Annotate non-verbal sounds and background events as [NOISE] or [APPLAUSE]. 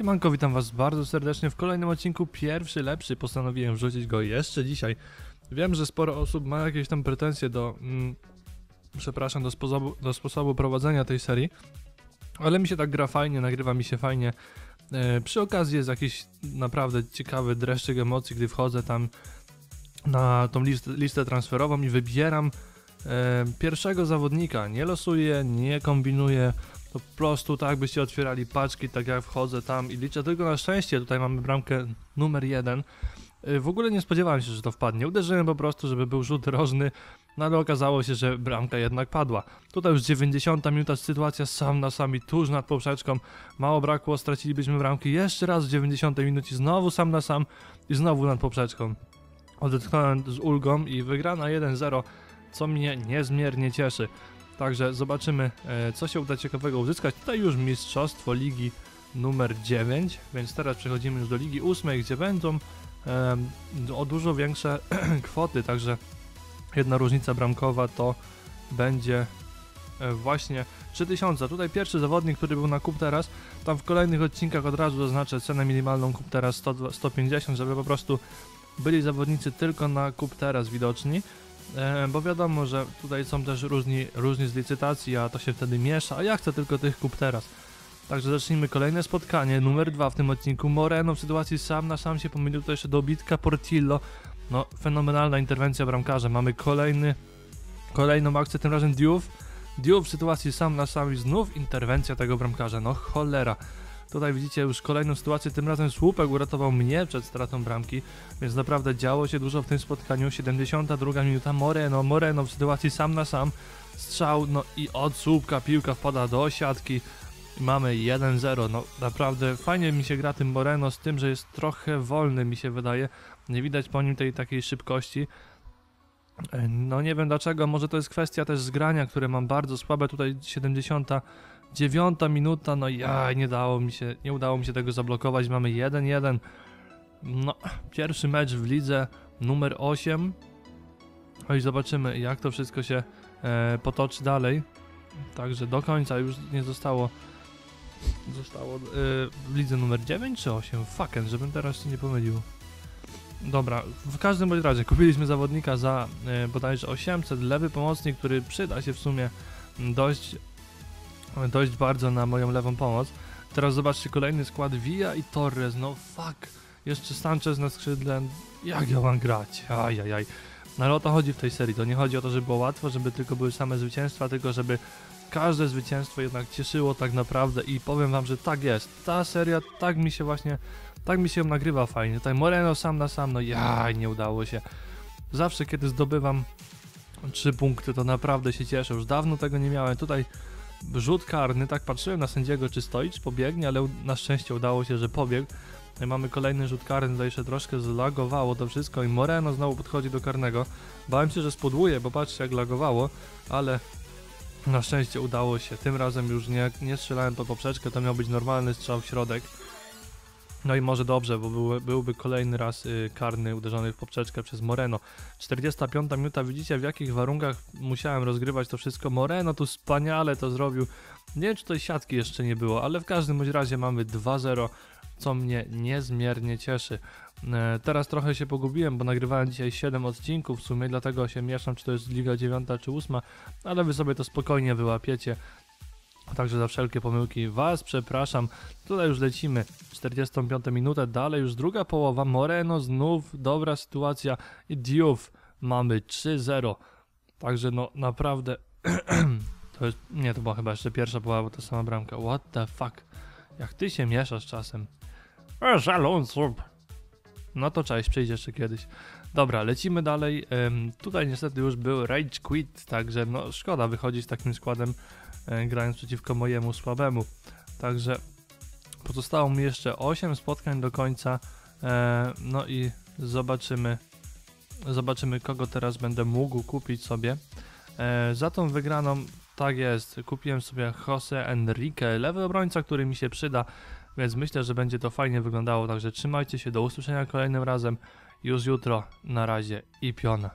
Siemanko, witam was bardzo serdecznie w kolejnym odcinku. Pierwszy Lepszy, postanowiłem wrzucić go jeszcze dzisiaj. Wiem, że sporo osób ma jakieś tam pretensje do, mm, przepraszam, do sposobu, do sposobu prowadzenia tej serii Ale mi się tak gra fajnie, nagrywa mi się fajnie. E, Przy okazji jest jakiś naprawdę ciekawy dreszczyk emocji, gdy wchodzę tam na tą listę, listę transferową i wybieram e, pierwszego zawodnika. Nie losuję, nie kombinuję po prostu tak byście otwierali paczki, tak jak wchodzę tam i liczę tylko na szczęście, tutaj mamy bramkę numer jeden. Y, w ogóle nie spodziewałem się, że to wpadnie. Uderzyłem po prostu, żeby był rzut rożny, no ale okazało się, że bramka jednak padła. Tutaj już 90 minuta, sytuacja sam na sami, tuż nad poprzeczką. Mało brakło, stracilibyśmy bramki jeszcze raz w 90 minucie, znowu sam na sam i znowu nad poprzeczką. Odetchnąłem z ulgą i wygrana 1-0, co mnie niezmiernie cieszy. Także zobaczymy, e, co się uda ciekawego uzyskać. Tutaj już Mistrzostwo Ligi numer 9, więc teraz przechodzimy już do Ligi 8, gdzie będą o dużo większe [CLEARS THROAT] kwoty, także jedna różnica bramkowa to będzie e, właśnie 3000. Tutaj pierwszy zawodnik, który był na kup teraz, tam w kolejnych odcinkach od razu zaznaczę cenę minimalną kup teraz 100, 150, żeby po prostu byli zawodnicy tylko na kup teraz widoczni. E, bo wiadomo, że tutaj są też różni, różni z licytacji, a to się wtedy miesza, a ja chcę tylko tych kup teraz. Także zacznijmy kolejne spotkanie, numer dwa w tym odcinku. Moreno w sytuacji sam na sam się pomylił, to jeszcze dobitka Portillo. No, fenomenalna interwencja bramkarza. Mamy kolejny, kolejną akcję, tym razem Diouf. Diouf w sytuacji sam na sam i znów interwencja tego bramkarza. No cholera. Tutaj widzicie już kolejną sytuację, tym razem słupek uratował mnie przed stratą bramki, więc naprawdę działo się dużo w tym spotkaniu. 72 minuta, Moreno, Moreno w sytuacji sam na sam, strzał, no i od słupka piłka wpada do siatki. Mamy 1-0, no naprawdę fajnie mi się gra tym Moreno z tym, że jest trochę wolny mi się wydaje. Nie widać po nim tej takiej szybkości. No nie wiem dlaczego, może to jest kwestia też zgrania, które mam bardzo słabe. Tutaj 70 Dziewiąta minuta, no ja nie dało mi się, nie udało mi się tego zablokować. Mamy 1-1. No, pierwszy mecz w lidze numer 8. No i zobaczymy, jak to wszystko się e, potoczy dalej. Także do końca już nie zostało. Zostało e, w lidze numer 9 czy 8? Fucken, żebym teraz się nie pomylił. Dobra, w każdym bądź razie kupiliśmy zawodnika za e, bodajże 800, lewy pomocnik, który przyda się w sumie dość dość bardzo na moją lewą pomoc. Teraz zobaczcie kolejny skład Villa i Torres, no fuck. Jeszcze Sanchez na skrzydle, jak ja mam grać? Ajajaj. No ale o to chodzi w tej serii, to nie chodzi o to, żeby było łatwo, żeby tylko były same zwycięstwa, tylko żeby każde zwycięstwo jednak cieszyło tak naprawdę i powiem wam, że tak jest. Ta seria tak mi się właśnie, tak mi się nagrywa fajnie. Tutaj Moreno sam na sam, no jaj, nie udało się. Zawsze kiedy zdobywam trzy punkty, to naprawdę się cieszę. Już dawno tego nie miałem. Tutaj rzut karny, tak patrzyłem na sędziego, czy stoi, czy pobiegnie, ale na szczęście udało się, że pobiegł. No I mamy kolejny rzut karny, tutaj jeszcze troszkę zlagowało to wszystko i Moreno znowu podchodzi do karnego. Bałem się, że spodłuje, bo patrzcie jak lagowało, ale na szczęście udało się. Tym razem już nie, nie strzelałem po poprzeczkę, to miał być normalny strzał w środek. No i może dobrze, bo był, byłby kolejny raz y, karny uderzony w poprzeczkę przez Moreno. 45 minuta, widzicie w jakich warunkach musiałem rozgrywać to wszystko. Moreno tu wspaniale to zrobił. Nie wiem czy tej siatki jeszcze nie było, ale w każdym razie mamy 2-0, co mnie niezmiernie cieszy. E, teraz trochę się pogubiłem, bo nagrywałem dzisiaj 7 odcinków w sumie, dlatego się mieszam czy to jest Liga 9 czy 8, ale wy sobie to spokojnie wyłapiecie. Także za wszelkie pomyłki Was przepraszam. Tutaj już lecimy. 45 minutę, dalej już druga połowa. Moreno znów, dobra sytuacja. I Diouf mamy 3-0. Także no naprawdę. [CLEARS THROAT] to jest. Nie, to była chyba jeszcze pierwsza połowa, bo to sama bramka. What the fuck? Jak ty się mieszasz czasem? Żalon No to cześć, przyjdzie jeszcze kiedyś. Dobra, lecimy dalej. Tutaj niestety już był Rage Quit, także no szkoda wychodzić z takim składem E, grając przeciwko mojemu słabemu. Także pozostało mi jeszcze 8 spotkań do końca. E, no i zobaczymy, zobaczymy kogo teraz będę mógł kupić sobie. E, za tą wygraną, tak jest, kupiłem sobie Jose Enrique, lewy obrońca, który mi się przyda, więc myślę, że będzie to fajnie wyglądało. Także trzymajcie się, do usłyszenia kolejnym razem już jutro. Na razie i piona.